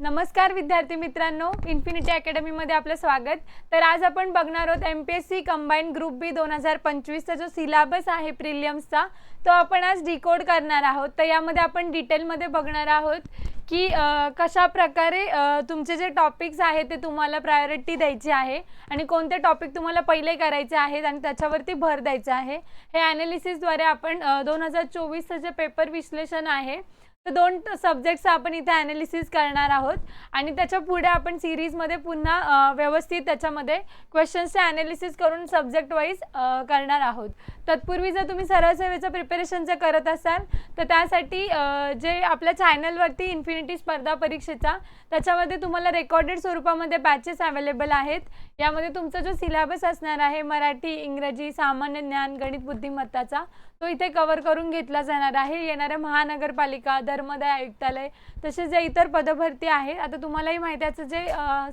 नमस्कार विद्यार्थी मित्रांनो इन्फिनिटी अकॅडमीमध्ये आपलं स्वागत. तर आज आपण बघणार आहोत M P S C combine group B दोन हजार पंचवीसचा जो सिलेबस आहे प्रिलियम्सचा तो आपण आज डिकोड करणार आहोत. तर यामध्ये आपण डिटेलमध्ये बघणार आहोत की कशा प्रकारे तुमचे जे टॉपिक्स आहेत ते तुम्हाला प्रायोरिटी द्यायची आहे आणि कोणते टॉपिक तुम्हाला पहिले करायचे आहेत आणि त्याच्यावरती भर द्यायचा आहे. हे ॲनालिसिसद्वारे आपण दोन हजार चोवीसचं जे पेपर विश्लेषण आहे तर दोन सब्जेक्टचं आपण इथे ॲनालिसिस करणार आहोत. आणि त्याच्या पुढे आपण सिरीजमध्ये पुन्हा व्यवस्थित त्याच्यामध्ये क्वेश्चन्सचे ॲनालिसिस करून सब्जेक्ट वाईज करणार आहोत. तत्पूर्वी जर तुम्ही सरळ सेवेचं प्रिपरेशन जर करत असाल तर त्यासाठी जे आपल्या चॅनलवरती इन्फिनिटी स्पर्धा परीक्षेचा त्याच्यामध्ये तुम्हाला रेकॉर्डेड स्वरूपामध्ये बॅचेस अवेलेबल आहेत. यामध्ये तुमचा जो सिलेबस असणार आहे मराठी इंग्रजी सामान्य ज्ञान गणित बुद्धिमत्ताचा तो इथे कव्हर करून घेतला जाणार आहे. येणाऱ्या महानगरपालिका धर्मदाय आयुक्तालय तसेच जे इतर पदभरती आहे आता तुम्हालाही माहिती आहे जे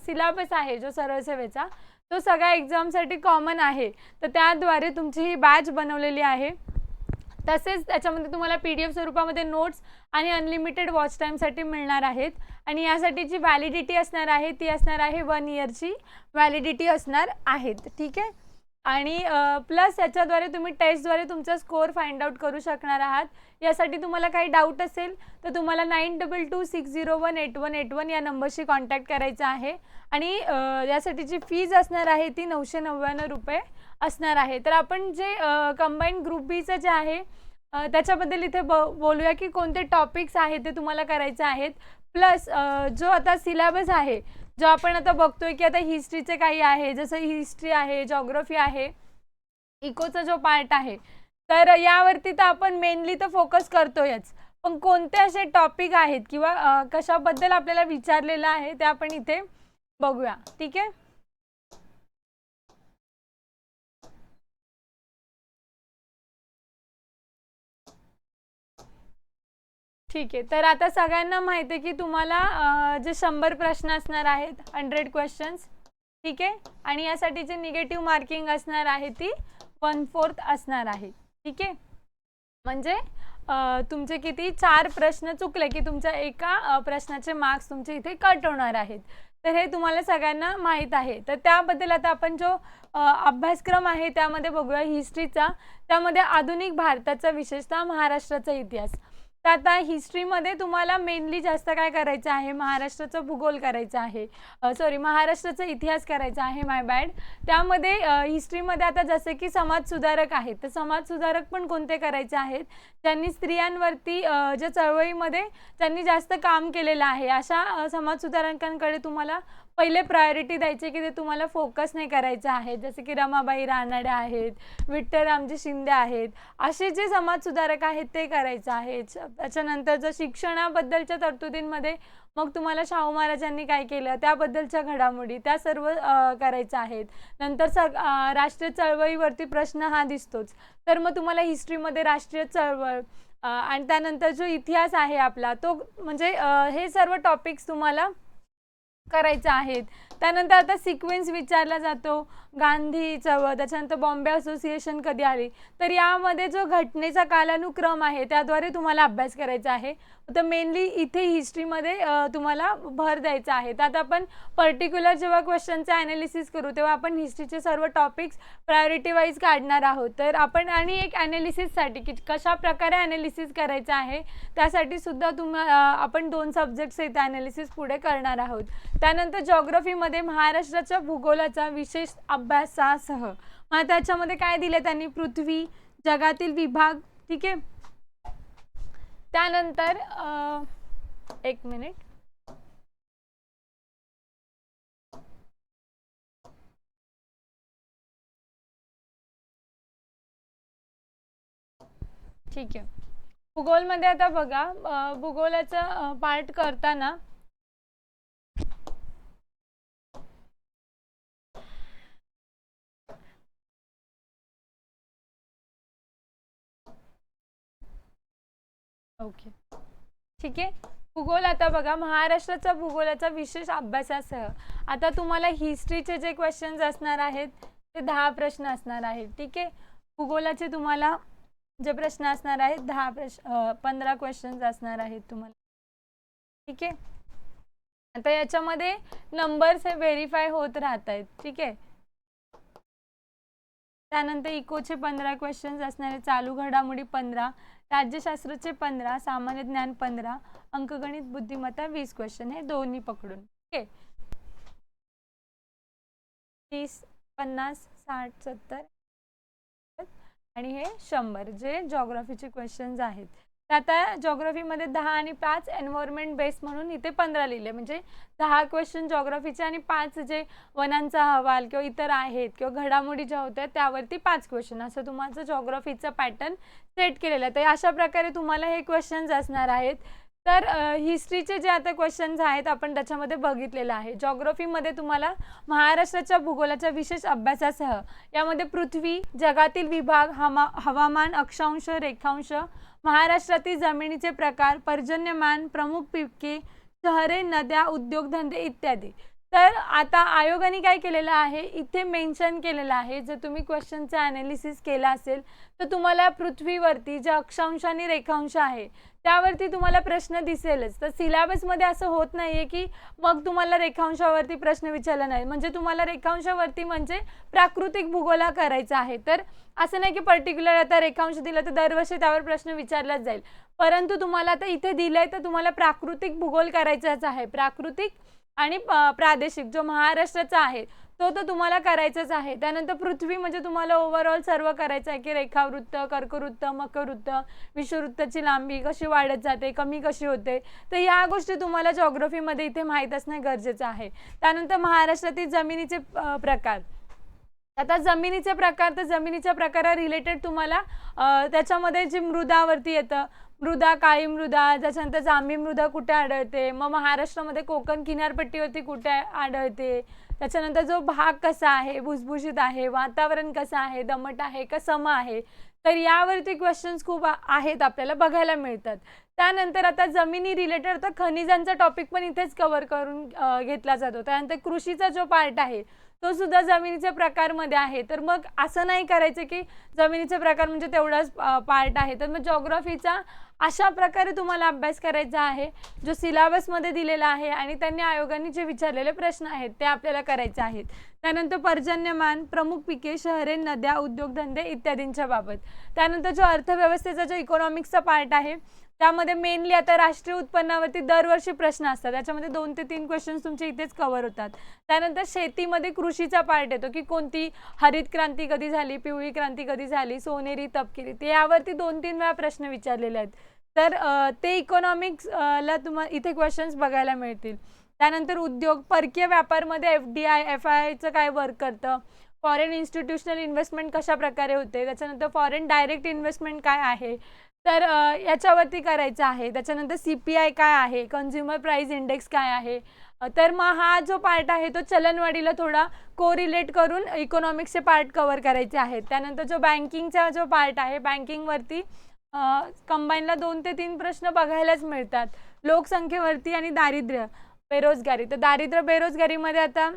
सिलेबस आहे जो सरळ सेवेचा तो सगळ्या एक्झामसाठी कॉमन आहे. तर त्याद्वारे तुमची ही बॅच बनवलेली आहे. तसेच त्याच्यामध्ये तुम्हाला पी डी एफ स्वरूपामध्ये नोट्स आणि अनलिमिटेड वॉच टाईमसाठी मिळणार आहेत. आणि यासाठी जी व्हॅलिडिटी असणार आहे ती असणार आहे वन इयरची व्हॅलिडिटी असणार आहेत. ठीक आहे? आणि प्लस याच्याद्वारे तुम्ही टेस्टद्वारे तुमचा स्कोअर फाइंड आउट करू शकणार आहात. यासाठी तुम्हाला काही डाऊट असेल तर तुम्हाला nine double two six zero one eight one eight one या नंबरशी कॉन्टॅक्ट करायचा आहे. आणि यासाठीची फीज असणार आहे ती नऊशे नव्याण्णव रुपये असणार आहे. तर आपण जे कंबाईन ग्रुप बीचं जे आहे त्याच्याबद्दल इथे ब बोलूया की कोणते टॉपिक्स आहेत ते तुम्हाला करायचे आहेत. प्लस जो आता सिलेबस आहे जो आपण आता बघतोय की आता हिस्ट्रीचे काही आहे जसं हिस्ट्री आहे जॉग्रफी आहे इकोचा जो पार्ट आहे तर यावरती तर आपण मेनली तर फोकस करतोयच. पण कोणते असे टॉपिक आहेत किंवा कशाबद्दल आपल्याला विचारलेलं आहे ते आपण इथे बघूया. ठीक आहे? ठीक आहे. तर आता सगळ्यांना माहिती आहे की तुम्हाला जे शंभर प्रश्न असणार आहेत हंड्रेड क्वेश्चन्स ठीक आहे? आणि यासाठी जे निगेटिव्ह मार्किंग असणार आहे ती वन फोर्थ असणार आहे. ठीक आहे? म्हणजे तुमचे किती चार प्रश्न चुकले की तुमच्या एका प्रश्नाचे मार्क्स तुमचे इथे कट होणार आहेत. तर हे तुम्हाला सगळ्यांना माहीत आहे. तर त्याबद्दल आता आपण जो अभ्यासक्रम आहे त्यामध्ये बघूया हिस्ट्रीचा त्यामध्ये आधुनिक भारताचा विशेषतः महाराष्ट्राचा इतिहास. तर आता हिस्ट्रीमध्ये तुम्हाला मेनली जास्त काय करायचं आहे? महाराष्ट्राचं भूगोल करायचं आहे. सॉरी महाराष्ट्राचा इतिहास करायचा आहे माय बॅड त्यामध्ये हिस्ट्रीमध्ये आता जसे की समाजसुधारक आहेत तर समाजसुधारक पण कोणते करायचे आहेत? ज्यांनी स्त्रियांवरती ज्या चळवळीमध्ये त्यांनी जास्त काम केलेलं आहे अशा समाजसुधारकांकडे तुम्हाला पहिले प्रायोरिटी द्यायचे की ते तुम्हाला फोकस नाही करायचं आहे. जसे की रमाबाई रानडे आहेत विठ्ठल रामजी शिंदे आहेत असे जे समाजसुधारक आहेत ते करायचं आहे. त्याच्यानंतर जर शिक्षणाबद्दलच्या तरतुदींमध्ये मग तुम्हाला शाहू महाराजांनी काय केलं? त्याबद्दलच्या घडामोडी त्या सर्व करायच्या आहेत. नंतर सग राष्ट्रीय चळवळीवरती प्रश्न हा दिसतोच. तर मग तुम्हाला हिस्ट्रीमध्ये राष्ट्रीय चळवळ आणि त्यानंतर जो इतिहास आहे आपला तो म्हणजे हे सर्व टॉपिक्स तुम्हाला करायच्या आहेत. त्यानंतर आता सिक्वेन्स विचारला जातो. गांधी चळवळ त्याच्यानंतर बॉम्बे असोसिएशन कधी आली? तर यामध्ये जो घटनेचा कालानुक्रम आहे त्याद्वारे तुम्हाला अभ्यास करायचा आहे. तर मेनली इथे हिस्ट्रीमध्ये तुम्हाला भर द्यायचा आहे. तर आता आपण पर्टिक्युलर जेव्हा क्वेश्चनचं ॲनालिसिस करू तेव्हा आपण हिस्ट्रीचे सर्व टॉपिक्स प्रायोरिटी वाईज काढणार आहोत. तर आपण आणि एक ॲनालिसिससाठी की कशा प्रकारे ॲनालिसिस करायचं आहे त्यासाठी सुद्धा तुम आपण दोन सब्जेक्ट्स इथे ॲनालिसिस पुढे करणार आहोत. त्यानंतर जॉग्रफीमध्ये महाराष्ट्राच्या भूगोलाचा विशेष अभ्यासासह. मग त्याच्यामध्ये काय दिलं त्यांनी? पृथ्वी जगातील विभाग ठीक आहे? त्यानंतर एक मिनिट. ठीक आहे. भूगोलमध्ये आता बघा भूगोलाचं भूगोलाचा पार्ट करताना ओके. ठीक आहे. भूगोल आता बघा महाराष्ट्राचा भूगोलाचा विशेष अभ्यासासह आता तुम्हाला हिस्ट्रीचे जे क्वेश्चन्स असणार आहेत ते दहा प्रश्न असणार आहेत. ठीक आहे? भूगोलाचे तुम्हाला जे प्रश्न असणार आहेत दहा प्रश्न पंधरा क्वेश्चन्स असणार आहेत तुम्हाला. ठीक आहे? आता याच्यामध्ये नंबर्स हे व्हेरीफाय होत राहत आहेत. ठीक आहे? त्यानंतर इकोचे पंधरा क्वेश्चन्स असणारे चालू घडामोडी पंधरा राज्यशास्त्राचे पंधरा सामान्य ज्ञान पंधरा अंकगणित बुद्धिमत्ता वीस क्वेश्चन हे दोन्ही पकडून. ठीक आहे तीस पन्नास साठ सत्तर आणि हे शंभर जे जॉग्राफीचे क्वेश्चन्स आहेत. तर आता जॉग्रफीमध्ये दहा आणि पाच एन्व्हायरमेंट बेस म्हणून इथे पंधरा लिहिले. म्हणजे दहा क्वेश्चन जॉग्रफीचे आणि पाच जे वनांचा अहवाल किंवा इतर आहेत किंवा घडामोडी ज्या होत्या त्यावरती पाच क्वेश्चन असं तुम्हाला जॉग्रफीचं पॅटर्न सेट केलेलं आहे. तर अशा प्रकारे तुम्हाला हे क्वेश्चन्स असणार आहेत. तर हिस्ट्रीचे जे आता क्वेश्चन्स आहेत आपण त्याच्यामध्ये बघितलेलं आहे. जॉग्रफीमध्ये तुम्हाला महाराष्ट्राच्या भूगोलाच्या विशेष अभ्यासासह यामध्ये पृथ्वी जगातील विभाग हमा हवामान अक्षांश रेखांश महाराष्ट्रातील जमिनीचे प्रकार पर्जन्यमान प्रमुख पिके शहरे नद्या उद्योगधंदे इत्यादी. तर आता आयोगाने काय केलेलं आहे? इथे मेन्शन केलेलं आहे. जर तुम्ही क्वेश्चनचं ॲनालिसिस केलं असेल तर तुम्हाला पृथ्वीवरती जे अक्षांश आणि रेखांश आहे त्यावरती तुम्हाला प्रश्न दिसेलच. तर सिलेबसमध्ये असं होत नाही आहे की मग तुम्हाला रेखांशावरती प्रश्न विचारला नाही. म्हणजे तुम्हाला रेखांशावरती म्हणजे प्राकृतिक भूगोला करायचा आहे. तर असं नाही की पर्टिक्युलर आता रेखांश दिलं तर दरवर्षी त्यावर प्रश्न विचारलाच जाईल. परंतु तुम्हाला आता इथे दिलंय तर तुम्हाला प्राकृतिक भूगोल करायचाच आहे. प्राकृतिक आणि प्रादेशिक जो महाराष्ट्राचा आहे तो तर तुम्हाला करायचाच आहे. त्यानंतर पृथ्वी म्हणजे तुम्हाला ओव्हरऑल सर्व करायचं आहे की रेखावृत्त कर्कवृत्त मकरवृत्त विषुववृत्ताची लांबी कशी वाढत जाते कमी कशी होते तर या गोष्टी तुम्हाला जॉग्रफीमध्ये इथे माहीत असणं गरजेचं आहे. त्यानंतर महाराष्ट्रातील जमिनीचे प्रकार. आता जमिनीचे प्रकार तर जमिनीच्या प्रकारा रिलेटेड तुम्हाला त्याच्यामध्ये जी मृदावरती येतं मृदा काळी मृदा त्याच्यानंतर जांभी मृदा कुठे आढळते? मग महाराष्ट्रामध्ये कोकण किनारपट्टीवरती कुठे आढळते? त्याच्यानंतर जो भाग कसा आहे भुसभुशीत आहे वातावरण कसं आहे दमट आहे का सम आहे? तर यावरती क्वेश्चन्स खूप आहेत आपल्याला बघायला मिळतात. त्यानंतर आता जमिनी रिलेटेड तर खनिजांचा टॉपिक पण इथेच कव्हर करून घेतला जातो. त्यानंतर कृषीचा जो पार्ट आहे तो सुद्धा जमिनीच्या प्रकारमध्ये आहे. तर मग असं नाही करायचं की जमिनीचे प्रकार म्हणजे तेवढाच पार्ट आहे. तर मग जॉग्रफीचा अशा प्रकारे तुम्हाला अभ्यास करायचा आहे जो सिलेबसमध्ये दिलेला आहे आणि त्यांनी आयोगाने जे विचारलेले प्रश्न आहेत ते आपल्याला करायचे आहेत. त्यानंतर पर्जन्यमान प्रमुख पिके शहरे नद्या उद्योगधंदे इत्यादींच्या बाबत. त्यानंतर जो अर्थव्यवस्थेचा जो इकॉनॉमिक्सचा पार्ट आहे त्यामध्ये मेनली आता राष्ट्रीय उत्पन्नावरती दरवर्षी प्रश्न असतात. त्याच्यामध्ये दोन ते तीन क्वेश्चन्स तुमचे इथेच कव्हर होतात. त्यानंतर शेतीमध्ये कृषीचा पार्ट येतो की कोणती हरित क्रांती कधी झाली पिवळी क्रांती कधी झाली सोनेरी तपकिरी ते यावरती दोन तीन वेळा प्रश्न विचारलेले आहेत. तर ते इकॉनॉमिक्सला तुम्हाला इथे क्वेश्चन्स बघायला मिळतील. त्यानंतर उद्योग परकीय व्यापारमध्ये F D I F I आयचं काय वर्क करतं? फॉरेन इन्स्टिट्यूशनल इन्व्हेस्टमेंट कशा प्रकारे होते? त्याच्यानंतर फॉरेन डायरेक्ट इन्व्हेस्टमेंट काय आहे? तर याच्यावरती करायचं आहे. त्याच्यानंतर सी पी आय काय आहे? कन्झ्युमर प्राईज इंडेक्स काय आहे? तर मग हा जो पार्ट आहे तो चलनवाढीला थोडा कोरिलेट करून इकॉनॉमिक्सचे पार्ट कवर करायचे आहेत. त्यानंतर जो बँकिंगचा जो पार्ट आहे बँकिंगवरती कंबाईनला दोन ते तीन प्रश्न बघायलाच मिळतात. लोकसंख्येवरती आणि दारिद्र्य बेरोजगारी. तर दारिद्र्य बेरोजगारीमध्ये आता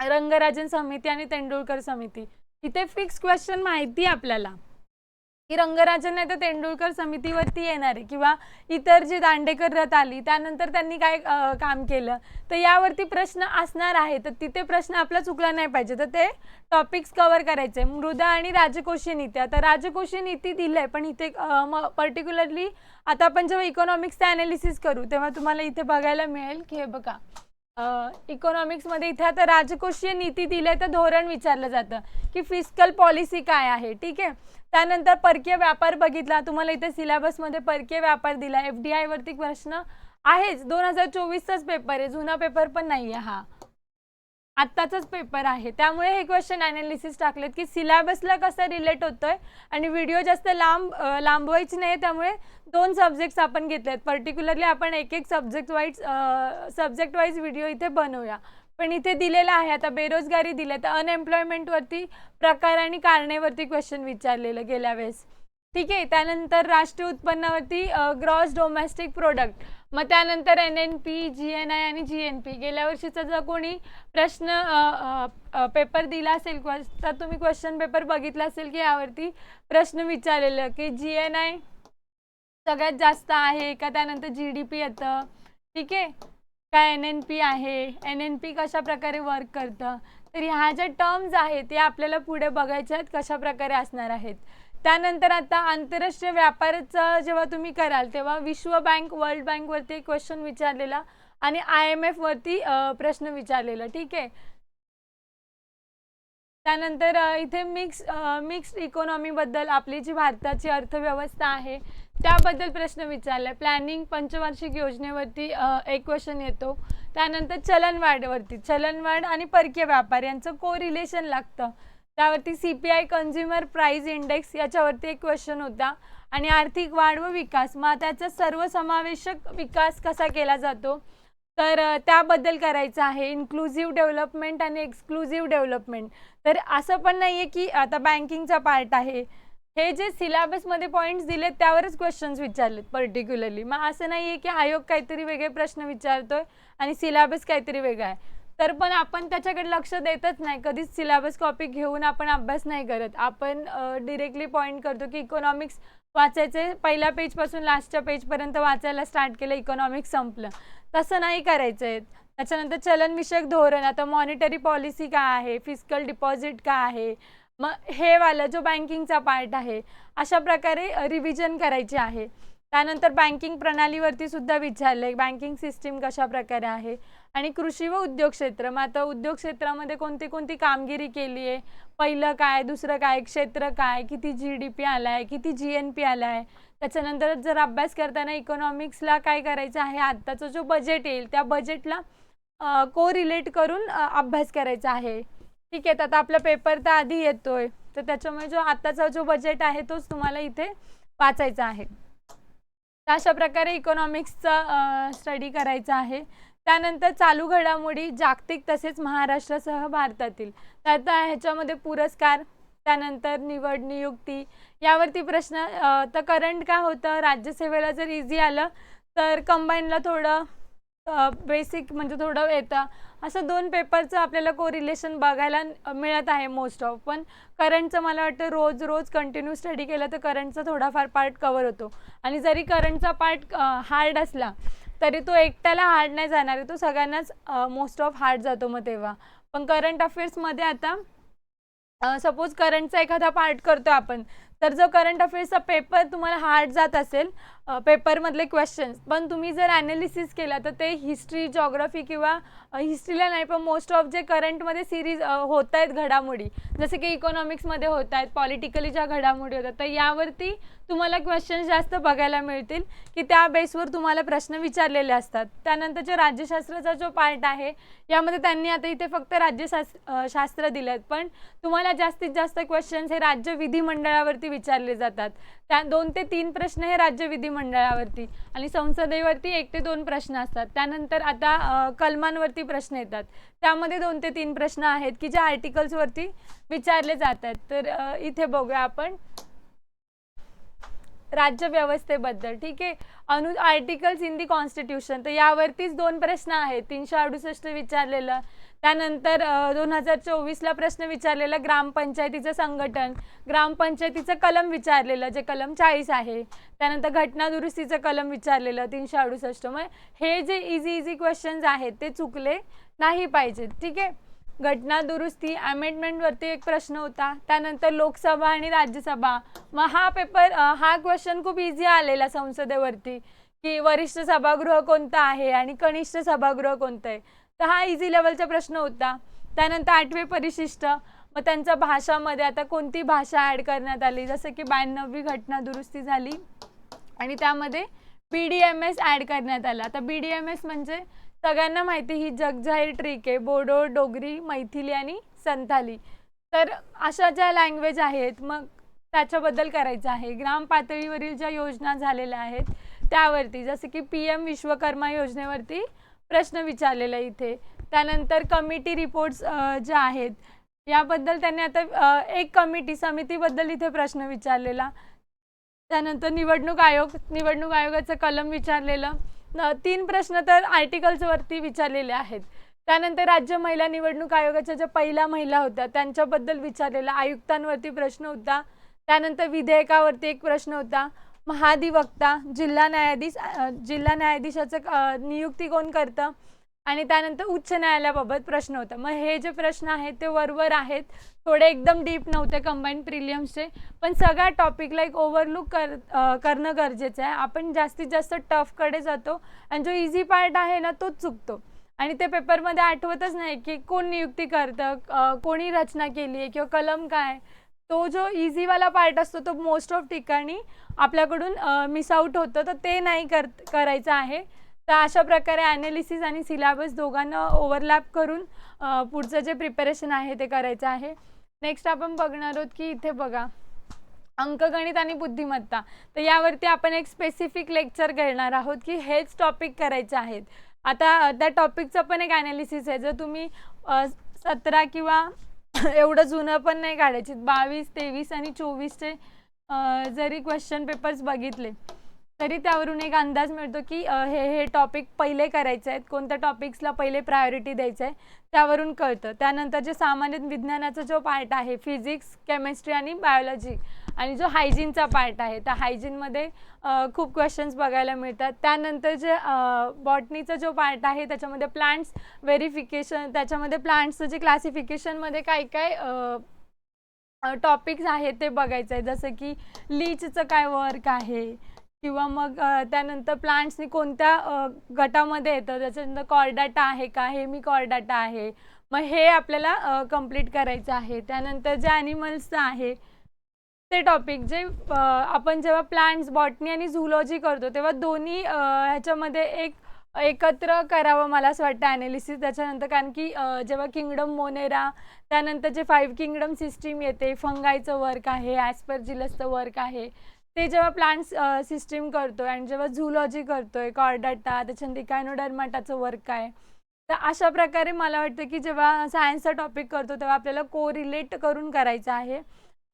रंगराजन समिती आणि तेंडुलकर समिती. इथे फिक्स क्वेश्चन माहिती आपल्याला. ही रंगराजन नाही तर तेंडुलकर समितीवरती येणार आहे किंवा इतर जे दांडेकर रथ आली त्यानंतर त्यांनी काय काम केलं. तर यावरती प्रश्न असणार आहे. तर तिथे प्रश्न आपला चुकला नाही पाहिजे. तर ते टॉपिक्स कव्हर करायचे. मृदा आणि राजकोषीय नीती. आता राजकोषीय नीती दिलंय पण इथे पर्टिक्युलरली आता आपण जेव्हा इकॉनॉमिक्सचं अनालिसिस करू तेव्हा तुम्हाला इथे बघायला मिळेल की हे बघा. इकॉनॉमिक्समध्ये इथे आता राजकोषीय नीती दिले तर धोरण विचारलं जातं की फिस्कल पॉलिसी काय आहे? ठीक आहे? त्यानंतर परकीय व्यापार बघितला. तुम्हाला इथे सिलेबसमध्ये परकीय व्यापार दिला. एफ डी आयवरती प्रश्न आहेच. दोन हजार चोवीसचाच पेपर आहे. जुना पेपर पण नाही आहे हा. आत्ताचाच पेपर आहे. त्यामुळे हे क्वेश्चन अनालिसिस टाकलेत की सिलॅबसला कसं रिलेट होतोय आणि व्हिडिओ जास्त लांब लांबवायची नाही त्यामुळे दोन सब्जेक्ट्स आपण घेतलेत. पर्टिक्युलरली आपण एक एक subject wise subject wise video इथे बनवूया. पण इथे दिलेलं आहे. आता बेरोजगारी दिले तर अनएम्प्लॉयमेंटवरती प्रकार आणि कारणेवरती क्वेश्चन विचारलेलं गेल्या वेळेस. ठीक आहे त्यानंतर राष्ट्रीय उत्पन्नावरती ग्रॉस डोमेस्टिक प्रोडक्ट मग त्यानंतर N N P G N I आणि जी एन पी गेल्या वर्षीचा जर कोणी प्रश्न पेपर दिला असेल तर तुम्ही क्वेश्चन पेपर बघितला असेल की यावरती प्रश्न विचारलेलं की जी एन आय सगळ्यात जास्त आहे का? त्यानंतर जी डी पी येतं. ठीक आहे? का एन एन पी आहे? एन एन पी कशा प्रकारे वर्क करतं? तर ह्या ज्या टर्म्स आहेत त्या आपल्याला पुढे बघायच्या आहेत कशाप्रकारे असणार आहेत. त्यानंतर आता आंतरराष्ट्रीय व्यापाराचं जेव्हा तुम्ही कराल तेव्हा विश्व बँक वर्ल्ड बँकवरती एक क्वेश्चन विचारलेला आणि आय एम एफवरती प्रश्न विचारलेला. ठीक आहे? त्यानंतर इथे मिक्स मिक्स्ड इकॉनॉमीबद्दल आपली जी भारताची अर्थव्यवस्था आहे त्याबद्दल प्रश्न विचारला प्लॅनिंग पंचवार्षिक योजनेवरती एक क्वेश्चन येतो. त्यानंतर चलनवाढवरती चलनवाढ आणि परकीय व्यापार यांचं को रिलेशन लागतं. त्यावरती C P I consumer price index याच्यावरती एक क्वेश्चन होता. आणि आर्थिक वाढ व विकास मग त्याचा सर्वसमावेशक विकास कसा केला जातो? तर त्याबद्दल करायचं आहे. इन्क्लुझिव्ह डेव्हलपमेंट आणि एक्सक्लुझिव्ह डेव्हलपमेंट तर असं पण नाही आहे की आता बँकिंगचा पार्ट आहे. हे जे सिलेबसमध्ये पॉईंट्स दिलेत त्यावरच क्वेश्चन्स विचारलेत पर्टिक्युलरली मग असं नाही आहे की आयोग काहीतरी वेगळे प्रश्न विचारतोय आणि सिलेबस काहीतरी वेगळा आहे. तर पण आपण त्याच्याकडे लक्ष देतच नाही. कधीच सिलेबस कॉपी घेऊन आपण अभ्यास नाही करत. आपण डिरेक्टली पॉईंट करतो की इकॉनॉमिक्स वाचायचे. पहिल्या पेजपासून लास्टच्या पेजपर्यंत वाचायला स्टार्ट केलं इकॉनॉमिक्स संपलं. तसं नाही करायचं आहे त्याच्यानंतर चलनविषयक धोरण आता मॉनिटरी पॉलिसी काय आहे? फिजिकल डिपॉझिट काय आहे? मग हेवाला जो बँकिंगचा पार्ट आहे अशा प्रकारे रिव्हिजन करायचे आहे. त्यानंतर बँकिंग प्रणालीवरती सुद्धा विचारलं आहे बँकिंग सिस्टीम कशा प्रकारे आहे? आणि कृषी व उद्योग क्षेत्र. मग आता उद्योग क्षेत्रामध्ये कोणती कोणती कामगिरी केली आहे? पहिलं काय दुसरं काय? क्षेत्र काय? किती जी डी पी आला आहे किती जी एन पी आला आहे त्याच्यानंतर जर अभ्यास करताना इकॉनॉमिक्सला काय करायचं आहे? आत्ताचा जो बजेट येईल त्या बजेटला को रिलेट करून अभ्यास करायचा आहे. ठीक आहे तर आता आपला पेपर तर आधी येतोय. तर त्याच्यामुळे जो आत्ताचा जो बजेट आहे तोच तुम्हाला इथे वाचायचा आहे. तर अशा प्रकारे इकॉनॉमिक्सचा स्टडी करायचा आहे. त्यानंतर चालू घडामोडी जागतिक तसेच महाराष्ट्रासह भारतातील. तर आता ह्याच्यामध्ये पुरस्कार त्यानंतर निवड नियुक्ती यावरती प्रश्न तर करंट काय होतं? राज्यसेवेला जर इझी आलं तर कंबाईनला थोडं बेसिक म्हणजे थोडं येतं. असं दोन पेपरचं आपल्याला कोरिलेशन बघायला मिळत आहे मोस्ट ऑफ पण करंटचं मला वाटतं रोज रोज कंटिन्यू स्टडी केलं तर करंटचा थोडाफार पार्ट कवर होतो. आणि जरी करंटचा पार्ट हार्ड असला तरी तो एकट्याला हार्ड नाही जाणार आहे. तो सगळ्यांनाच मोस्ट ऑफ हार्ड जातो मग तेव्हा. पण करंट अफेअर्समध्ये आता सपोज करंटचा एखादा पार्ट करतो आपण तर जो करंट अफेअर्सचा पेपर तुम्हाला हार्ड जात असेल पेपरमधले क्वेश्चन्स पण तुम्ही जर ॲनालिसिस केला तर ते हिस्ट्री जॉग्राफी किंवा हिस्ट्रीला नाही पण मोस्ट ऑफ जे करंटमध्ये सिरीज होत आहेत घडामोडी जसे की इकॉनॉमिक्समध्ये होत आहेत पॉलिटिकली ज्या घडामोडी होतात तर यावरती तुम्हाला क्वेश्चन्स जास्त बघायला मिळतील की त्या बेसवर तुम्हाला प्रश्न विचारलेले असतात. त्यानंतर जो राज्यशास्त्राचा जो पार्ट आहे यामध्ये त्यांनी आता इथे फक्त राज्यशास्त्र शास्त्र दिलं आहेत पण तुम्हाला जास्तीत जास्त क्वेश्चन्स हे राज्य विधिमंडळावरती विचारले जातात. त्या दोन ते तीन प्रश्न हे राज्य विधिमंडळावरती आणि संसदेवरती एक ते दोन प्रश्न असतात. त्यानंतर आता कलमांवरती प्रश्न येतात. त्यामध्ये दोन ते तीन प्रश्न आहेत की जे आर्टिकल्सवरती विचारले जात आहेत तर इथे बघूया आपण. राज्य व्यवस्थेबद्दल ठीक आहे? अनु आर्टिकल्स इन दी कॉन्स्टिट्यूशन तर यावरतीच दोन प्रश्न आहेत. तीनशे अडुसष्ट विचारलेलं त्यानंतर दोन हजार चोवीसला प्रश्न विचारलेला ग्रामपंचायतीचं संघटन. ग्रामपंचायतीचं कलम विचारलेलं जे कलम चाळीस आहे. त्यानंतर घटना दुरुस्तीचं कलम विचारलेलं तीनशे अडुसष्ट. मग हे जे इझी इझी क्वेश्चन्स आहेत ते चुकले नाही पाहिजेत. ठीक आहे? घटना दुरुस्ती अमेंडमेंटवरती एक प्रश्न होता. त्यानंतर लोकसभा आणि राज्यसभा. मग हा पेपर हा क्वेश्चन खूप इझी आलेला संसदेवरती की वरिष्ठ सभागृह कोणतं आहे आणि कनिष्ठ सभागृह कोणतं आहे. तर हा इझी लेवलचा प्रश्न होता. त्यानंतर आठवे परिशिष्ट. मग त्यांच्या भाषामध्ये आता कोणती भाषा ॲड करण्यात आली? जसं की ब्याण्णववी घटना दुरुस्ती झाली. आणि त्यामध्ये B D M S add करण्यात आला. आता बी डी एम एस म्हणजे सगळ्यांना माहिती ही जगजाहीर ट्रिक आहे. बोडो डोगरी मैथिली आणि संथाली. तर अशा ज्या लँग्वेज आहेत मग त्याच्याबद्दल करायचं आहे. ग्राम पातळीवरील ज्या योजना झालेल्या आहेत त्यावरती. जसं की पी एम विश्वकर्मा योजनेवरती प्रश्न विचारलेला इथे. त्यानंतर कमिटी रिपोर्ट्स ज्या आहेत याबद्दल त्यांनी आता एक कमिटी समितीबद्दल इथे प्रश्न विचारलेला. त्यानंतर निवडणूक आयोग निवडणूक आयोगाचं कलम विचारलेलं. न- तीन प्रश्न तर आर्टिकल्सवरती विचारलेले आहेत. त्यानंतर राज्य महिला निवडणूक आयोगाच्या ज्या पहिल्या महिला होत्या त्यांच्याबद्दल विचारलेला. आयुक्तांवरती प्रश्न होता. त्यानंतर विधेयकावरती एक प्रश्न होता. महाधिवक्ता जिल्हा न्यायाधीश जिल्हा न्यायाधीशाचं नियुक्ती कोण करतं? आणि त्यानंतर उच्च न्यायालयाबाबत प्रश्न होता. मग हे जे प्रश्न आहेत ते वरवर आहेत. थोडे एकदम डीप नव्हते कंबाईन प्रिलियम्सचे पण सगळ्या टॉपिकला एक ओव्हरलुक कर करणं गरजेचं आहे. आपण जास्तीत जास्त टफकडे जातो आणि जो इझी पार्ट आहे ना तोच चुकतो. आणि ते पेपरमध्ये आठवतच नाही की कोण नियुक्ती करतं कोणी रचना केली आहे किंवा कलम काय तो जो इझीवाला पार्ट असतो तो मोस्ट ऑफ ठिकाणी आपल्याकडून मिस आउट होतं. तर ते नाही कर करायचं आहे. तर अशा प्रकारे ॲनालिसिस आणि सिलेबस दोघांना ओव्हरलॅप करून पुढचं जे प्रिपरेशन आहे ते करायचं आहे. नेक्स्ट आपण बघणार आहोत की इथे बघा अंकगणित आणि बुद्धिमत्ता. तर यावरती आपण एक स्पेसिफिक लेक्चर घेणार आहोत की हेच टॉपिक करायचे आहेत. आता त्या टॉपिकचं पण एक ॲनालिसिस आहे. जर तुम्ही सतरा किंवा एवढं जुनं पण नाही काढायची. बावीस तेवीस आणि चोवीसचे जरी क्वेश्चन पेपर्स बघितले तरी त्यावरून एक अंदाज मिळतो की हे हे टॉपिक पहिले करायचे आहेत कोणत्या टॉपिक्सला पहिले प्रायोरिटी द्यायचं आहे त्यावरून कळतं. त्यानंतर जे सामान्य विज्ञानाचा जो पार्ट आहे फिजिक्स केमिस्ट्री आणि बायोलॉजी आणि जो हायजीनचा पार्ट आहे त्या हायजीनमध्ये खूप क्वेश्चन्स बघायला मिळतात. त्यानंतर जे बॉटनीचा जो पार्ट आहे त्याच्यामध्ये प्लांट्स व्हेरिफिकेशन त्याच्यामध्ये प्लांट्सचं जे क्लासिफिकेशनमध्ये काय काय टॉपिक्स आहेत ते बघायचं आहे. जसं की लीचचं काय वर्क आहे? किंवा मग त्यानंतर प्लांट्सनी कोणत्या गटामध्ये येतं? त्याच्यानंतर कॉर्डाटा आहे का? हेमी कॉर्डाटा आहे. मग हे आपल्याला कंप्लीट करायचं आहे. त्यानंतर जे ॲनिमल्सचं आहे ते टॉपिक जे आपण जेव्हा प्लांट्स बॉटनी आणि झुलॉजी करतो तेव्हा दोन्ही ह्याच्यामध्ये एक एकत्र करावं मला असं वाटतं ॲनालिसिस त्याच्यानंतर. कारण की जेव्हा किंगडम मोनेरा त्यानंतर जे फाईव्ह किंगडम सिस्टीम येते फंगायचं वर्क आहे ॲस्परजिलसचं वर्क आहे ते जेव्हा प्लांट्स सिस्टीम करतो आणि जेव्हा झुलॉजी करतोय कॉर्डाटा त्याच्यानंतर इकायनोडर्माटाचं वर्क आहे. तर अशा प्रकारे मला वाटतं की जेव्हा सायन्सचा टॉपिक करतो तेव्हा आपल्याला को रिलेट करून करायचं आहे.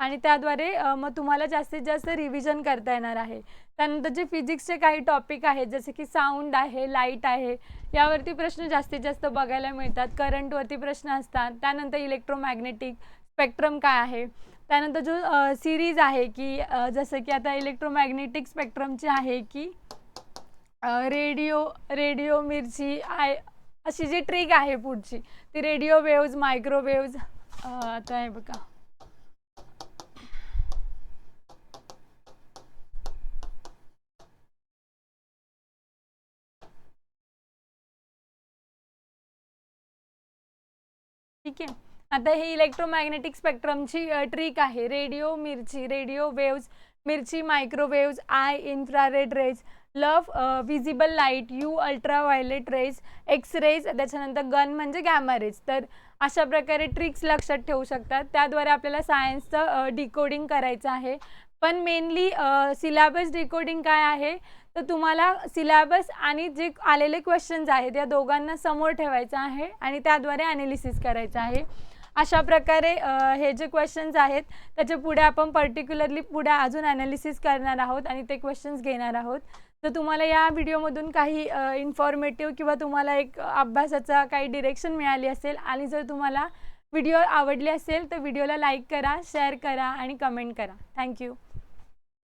आणि त्याद्वारे मग तुम्हाला जास्तीत जास्त रिव्हिजन करता येणार आहे. त्यानंतर जे फिजिक्सचे काही टॉपिक आहेत जसे की साऊंड आहे लाइट आहे यावरती प्रश्न जास्तीत जास्त बघायला मिळतात. करंटवरती प्रश्न असतात. त्यानंतर इलेक्ट्रोमॅग्नेटिक स्पेक्ट्रम काय आहे? त्यानंतर जो सिरीज आहे की जसं की आता इलेक्ट्रोमॅग्नेटिक स्पेक्ट्रमची आहे की रेडिओ रेडिओ मिरची आय अशी जी ट्रिक आहे पुढची ती रेडिओ वेव्ज मायक्रोवेव्ज आता आहे बघा. ठीक आहे. आता हे इलेक्ट्रोमॅग्नेटिक स्पेक्ट्रमची ट्रिक आहे. Radio Mirchi radio waves Mirchi microwaves I infrared rays love visible light you ultraviolet rays X rays त्याच्यानंतर गन म्हणजे गॅमा रेज तर अशा प्रकारे ट्रिक्स लक्षात ठेवू शकतात. त्याद्वारे आपल्याला सायन्सचं डिकोडिंग करायचं आहे. पण मेनली सिलॅबस डिकोडिंग काय आहे? तर तुम्हाला सिलॅबस आणि जे आलेले क्वेश्चन्स आहेत या दोघांना समोर ठेवायचं आहे आणि त्याद्वारे ॲनालिसिस करायचं आहे. अशा प्रकारे हे जे क्वेश्चन्स आहेत त्याचे पुढे आपण पर्टिक्युलरली पुढे अजून ॲनालिसिस करणार आहोत आणि ते क्वेश्चन्स घेणार आहोत. तर तुम्हाला या व्हिडिओमधून काही इन्फॉर्मेटिव्ह किंवा तुम्हाला एक अभ्यासाचा काही डिरेक्शन मिळाली असेल आणि जर तुम्हाला व्हिडिओ आवडली असेल तर व्हिडिओला लाईक करा शेअर करा आणि कमेंट करा. थँक्यू